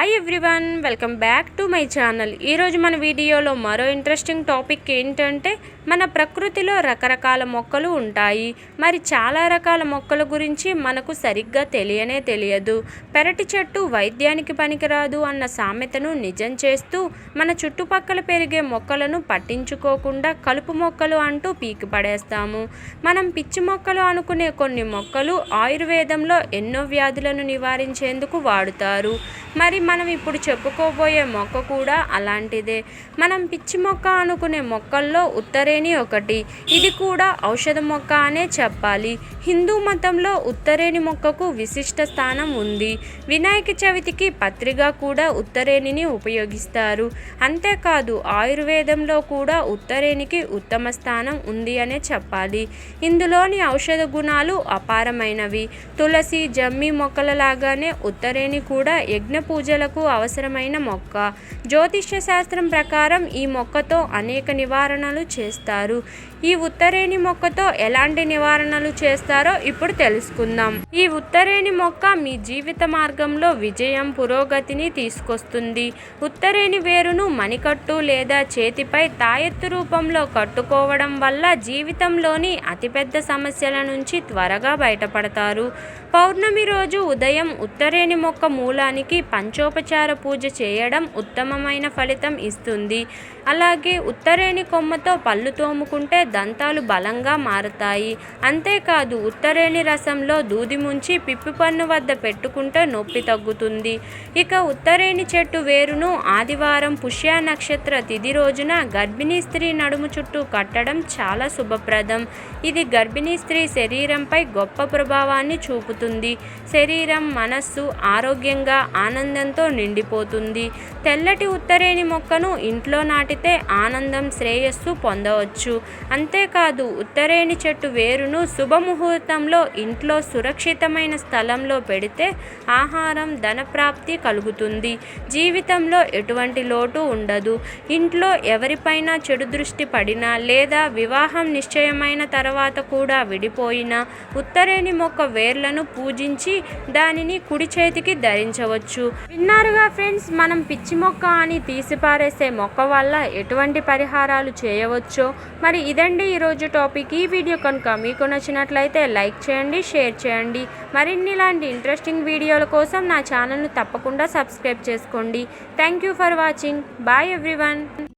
Hi everyone welcome back to my channel ఈరోజు మన వీడియోలో మరో ఇంట్రెస్టింగ్ టాపిక్ ఏంటంటే మన ప్రకృతిలో రకరకాల మొక్కలు ఉంటాయి. మరి చాలా రకాల మొక్కల గురించి మనకు సరిగ్గా తెలియనే తెలియదు. పెరటి చెట్టు వైద్యానికి పనికిరాదు అన్న సామెతను నిజం చేస్తూ మన చుట్టుపక్కల పెరిగే మొక్కలను పట్టించుకోకుండా కలుపు మొక్కలు అంటూ పీకి పడేస్తాము. మనం పిచ్చి మొక్కలు అనుకునే కొన్ని మొక్కలు ఆయుర్వేదంలో ఎన్నో వ్యాధులను నివారించేందుకు వాడుతారు. మరి మనం ఇప్పుడు చెప్పుకోబోయే మొక్క కూడా అలాంటిదే. మనం పిచ్చి మొక్క అనుకునే మొక్కల్లో ఉత్తరేణి ఒకటి. ఇది కూడా ఔషధ మొక్క అనే చెప్పాలి. హిందూ మతంలో ఉత్తరేణి మొక్కకు విశిష్ట స్థానం ఉంది. వినాయక చవితికి పత్రిగా కూడా ఉత్తరేణిని ఉపయోగిస్తారు. అంతేకాదు ఆయుర్వేదంలో కూడా ఉత్తరేణికి ఉత్తమ స్థానం ఉంది అనే చెప్పాలి. ఇందులోని ఔషధ గుణాలు అపారమైనవి. తులసి జమ్మి మొక్కల లాగానే ఉత్తరేణి కూడా యజ్ఞ పూజలకు అవసరమైన మొక్క. జ్యోతిష్య శాస్త్రం ప్రకారం ఈ మొక్కతో అనేక నివారణలు చేస్తారు. ఈ ఉత్తరేణి మొక్కతో ఎలాంటి నివారణలు చేస్తారో ఇప్పుడు తెలుసుకుందాం. ఈ ఉత్తరేణి మొక్క మీ జీవిత మార్గంలో విజయం పురోగతిని తీసుకొస్తుంది. ఉత్తరేణి వేరును మణికట్టు లేదా చేతిపై తాయెత్తు రూపంలో కట్టుకోవడం వల్ల జీవితంలోని అతిపెద్ద సమస్యల నుంచి త్వరగా బయటపడతారు. పౌర్ణమి రోజు ఉదయం ఉత్తరేణి మొక్క మూలానికి పంచోపచార పూజ చేయడం ఉత్తమమైన ఫలితం ఇస్తుంది. అలాగే ఉత్తరేణి కొమ్మతో పళ్ళు తోముకుంటే దంతాలు బలంగా మారుతాయి. అంతేకాదు ఉత్తరేణి రసంలో దూది ముంచి పిప్పి పన్ను వద్ద పెట్టుకుంటే నొప్పి తగ్గుతుంది. ఇక ఉత్తరేణి చెట్టు వేరును ఆదివారం పుష్య నక్షత్ర తిథి రోజున గర్భిణీ స్త్రీ నడుము చుట్టూ కట్టడం చాలా శుభప్రదం. ఇది గర్భిణీ స్త్రీ శరీరంపై గొప్ప ప్రభావాన్ని చూపుతుంది. శరీరం మనస్సు ఆరోగ్యంగా ఆనందంతో నిండిపోతుంది. తెల్లటి ఉత్తరేణి మొక్కను ఇంట్లో నాటితే ఆనందం శ్రేయస్సు పొందవచ్చు. అంతేకాదు ఉత్తరేణి చెట్టు వేరును శుభముహూర్తంలో ఇంట్లో సురక్షితమైన స్థలంలో పెడితే ఆహారం ధనప్రాప్తి కలుగుతుంది. జీవితంలో ఎటువంటి లోటు ఉండదు. ఇంట్లో ఎవరిపైన చెడు దృష్టి పడినా లేదా వివాహం నిశ్చయమైన తర్వాత కూడా విడిపోయినా ఉత్తరేణి మొక్క వేర్లను పూజించి దానిని కుడి చేతికి ధరించవచ్చు. విన్నారుగా ఫ్రెండ్స్ మనం పిచ్చి మొక్క అని తీసిపారేసే మొక్క వల్ల ఎటువంటి పరిహారాలు చేయవచ్చో? మరి ఇదండి ఈరోజు టాపిక్. ఈ వీడియో కనుక మీకు నచ్చినట్లయితే లైక్ చేయండి షేర్ చేయండి. మరిన్ని ఇలాంటి ఇంట్రెస్టింగ్ వీడియోల కోసం నా ఛానల్ను తప్పకుండా సబ్స్క్రైబ్ చేసుకోండి. Thank you for watching. Bye everyone.